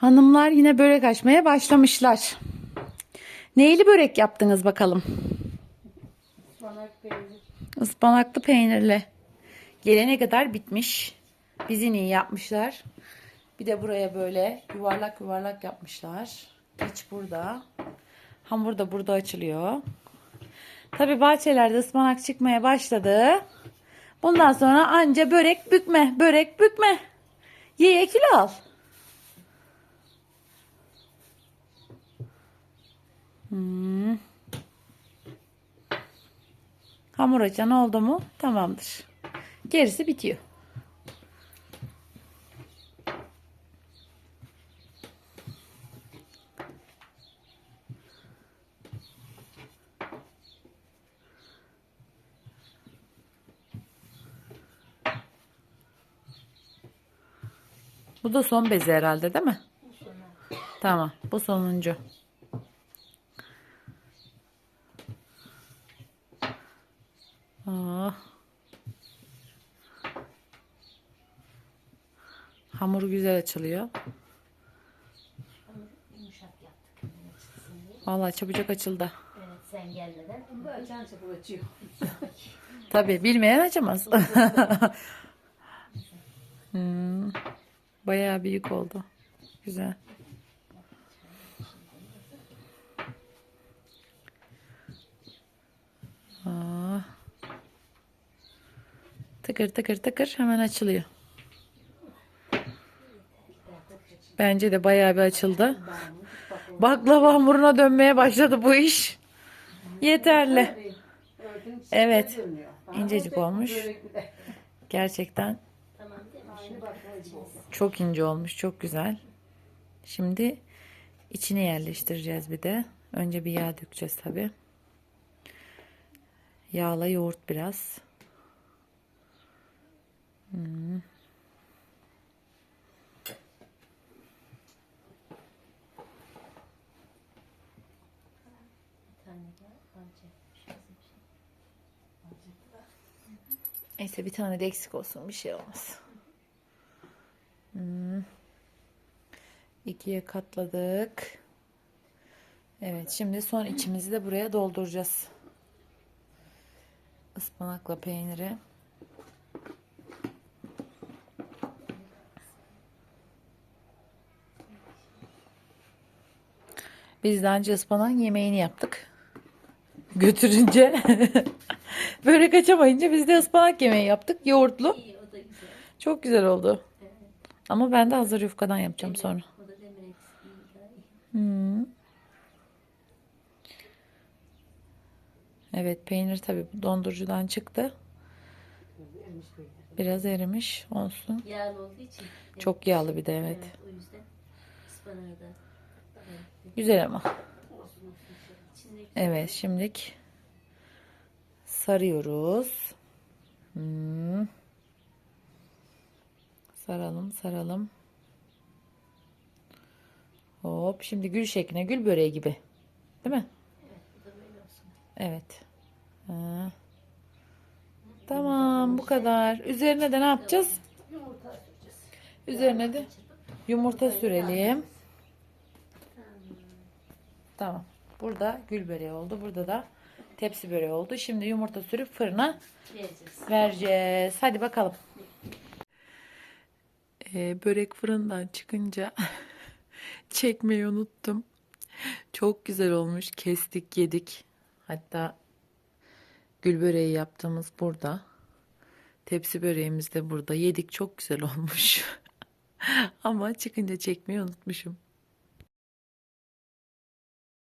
Hanımlar yine börek açmaya başlamışlar. Neyli börek yaptınız bakalım? Ispanak peynir. Ispanaklı peynirli. Gelene kadar bitmiş. Bizi iyi yapmışlar. Bir de buraya böyle yuvarlak yuvarlak yapmışlar. İç burada. Hamur da burada açılıyor. Tabi bahçelerde ıspanak çıkmaya başladı. Bundan sonra anca börek bükme, börek bükme. Ye kilo al. Hmm. Hamur açan oldu mu tamamdır. Gerisi bitiyor. Bu da son bezi herhalde değil mi? Tamam. Bu sonuncu. Ah. Hamur güzel açılıyor. Vallahi çabucak açıldı. Evet sen gelmeden. Bu açan çabuk açıyor. Tabii bilmeyen açamaz. hmm. Bayağı büyük oldu. Güzel. Tıkır tıkır tıkır hemen açılıyor. Bence de bayağı bir açıldı. Baklava hamuruna dönmeye başladı bu iş. Yeterli. Evet. İncecik olmuş. Gerçekten çok ince olmuş. Çok güzel. Şimdi içine yerleştireceğiz bir de. Önce bir yağ dökeceğiz tabi. Yağla yoğurt biraz. Hmm. Neyse bir tane de eksik olsun. Bir şey olmaz. Hmm. İkiye katladık. Evet şimdi son içimizi de buraya dolduracağız. Ispanakla peyniri. Biz daha önce yemeğini yaptık. Götürünce börek açamayınca biz de ıspanak yemeği yaptık. Yoğurtlu. İyi o da güzel. Çok güzel oldu. Ama ben de hazır yufkadan yapacağım sonra. Daha iyi. Hmm. Evet peynir tabii dondurucudan çıktı. Biraz erimiş olsun. Yağlı olduğu için. Çok yağlı bir de evet. Evet o yüzden ıspanağı da. Güzel ama. Evet şimdilik sarıyoruz. Hmm. Saralım saralım. Hop şimdi gül şekline gül böreği gibi. Değil mi? Evet. Ha. Tamam bu kadar. Üzerine de ne yapacağız? Yumurta süreceğiz. Üzerine de yumurta sürelim. Tamam. Burada gül böreği oldu. Burada da tepsi böreği oldu. Şimdi yumurta sürüp fırına Vereceğiz. vereceğiz. Hadi bakalım. Ee, börek fırından çıkınca çekmeyi unuttum. Çok güzel olmuş. Kestik, yedik. Hatta gül böreği yaptığımız burada. Tepsi böreğimiz de burada. Yedik. Çok güzel olmuş. Ama çıkınca çekmeyi unutmuşum.